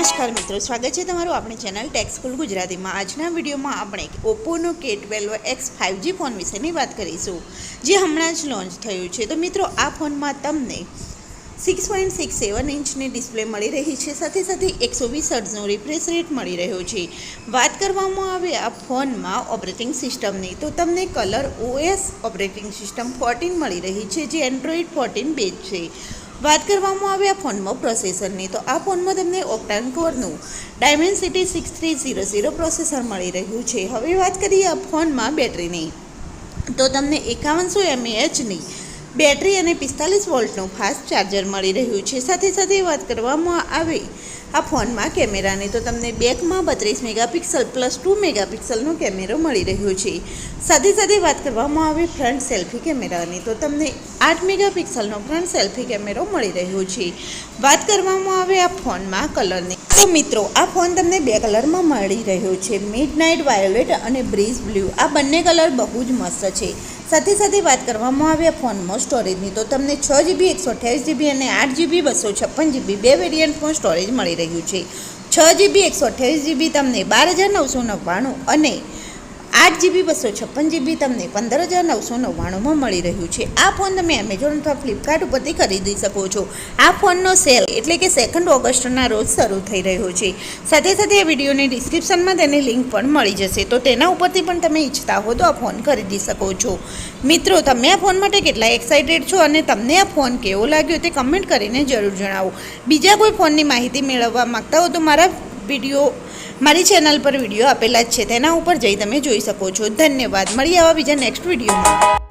નમસ્કાર મિત્રો, સ્વાગત છે તમારું આપણી ચેનલ ટેક સ્કૂલ ગુજરાતીમાં. આજના વિડીયોમાં આપણે ઓપ્પોનો કે ટ્વેલ્વ એક્સ ફાઇવજી ફોન વિશેની વાત કરીશું, જે હમણાં જ લોન્ચ થયું છે. તો મિત્રો, આ ફોનમાં તમને સિક્સ પોઈન્ટ સિક્સ સેવન ઇંચની ડિસ્પ્લે મળી રહી છે. સાથે સાથે એકસો વીસ હર્ટ્ઝનો રિફ્રેશ રેટ મળી રહ્યો છે. વાત કરવામાં આવે આ ફોનમાં ઓપરેટિંગ સિસ્ટમની તો તમને Color OS operating system fourteen મળી રહી છે, જે એન્ડ્રોઈડ ફોર્ટીન બેઝ છે. વાત કરવામાં આવે આ ફોનમાં પ્રોસેસરની, તો આ ફોનમાં તમને octa કોરનું Dimensity six three zero zero processor મળી રહ્યું છે. હવે વાત કરીએ આ ફોનમાં બેટરીની. તો તમને એકાવનસો એમએએચની બેટરી અને પિસ્તાલીસ વોલ્ટનું ફાસ્ટ ચાર્જર મળી રહ્યું છે. સાથે સાથે વાત કરવામાં આવે, આ ફોનમાં કેમેરાની તો તમને બેકમાં બત્રીસ મેગાપિક્સલ પ્લસ ટુ મેગાપિક્સલનો કેમેરો મળી રહ્યો છે. સાથે સાથે વાત કરવામાં આવે, ફ્રન્ટ સેલ્ફી કેમેરાની તો તમને આઠ મેગાપિક્સલનો ફ્રન્ટ સેલ્ફી કેમેરો મળી રહ્યો છે. વાત કરવામાં આવે આ ફોનમાં કલરની, તો મિત્રો, આ ફોન તમને બે કલરમાં મળી રહ્યો છે. મિડ નાઇટ વાયોલેટ અને બ્રીઝ બ્લુ આ બંને કલર બહુ જ મસ્ત છે. સાથે સાથે વાત કરવામાં આવે ફોનમાં સ્ટોરેજની તો તમને છ જીબી એકસો અઠ્યાવીસ જીબી અને આઠ જીબી બસો છપ્પન જીબી બે વેરિયન્ટમાં સ્ટોરેજ મળી રહ્યું છે. છ જીબી એકસો અઠ્યાવીસ જીબી તમને બાર હજાર નવસો નવ્વાણું અને આઠ જીબી બસો છપ્પન જીબી તમને પંદર હજાર નવસો નવ્વાણુંમાં મળી રહ્યું છે. આ ફોન તમે એમેઝોન અથવા ફ્લિપકાર્ટ ઉપરથી ખરીદી શકો છો. આ ફોનનો સેલ એટલે કે સેકન્ડ ઓગસ્ટના રોજ શરૂ થઈ રહ્યો છે. સાથે સાથે આ વિડીયોની ડિસ્ક્રિપ્શનમાં તેની લિંક પણ મળી જશે. તો તેના ઉપરથી પણ તમે ઈચ્છતા હો તો આ ફોન ખરીદી શકો છો. મિત્રો, તમે આ ફોન માટે કેટલા એક્સાઇટેડ છો અને તમને આ ફોન કેવો લાગ્યો તે કમેન્ટ કરીને જરૂર જણાવો. બીજા કોઈ ફોનની માહિતી મેળવવા માંગતા હો તો મારા વીડિયો મારી ચેનલ પર વીડિયો આપેલા જ છે, તેના ઉપર જઈ તમે જોઈ શકો છો. ધન્યવાદ. મળીએ આવા બીજા નેક્સ્ટ વિડીયોમાં.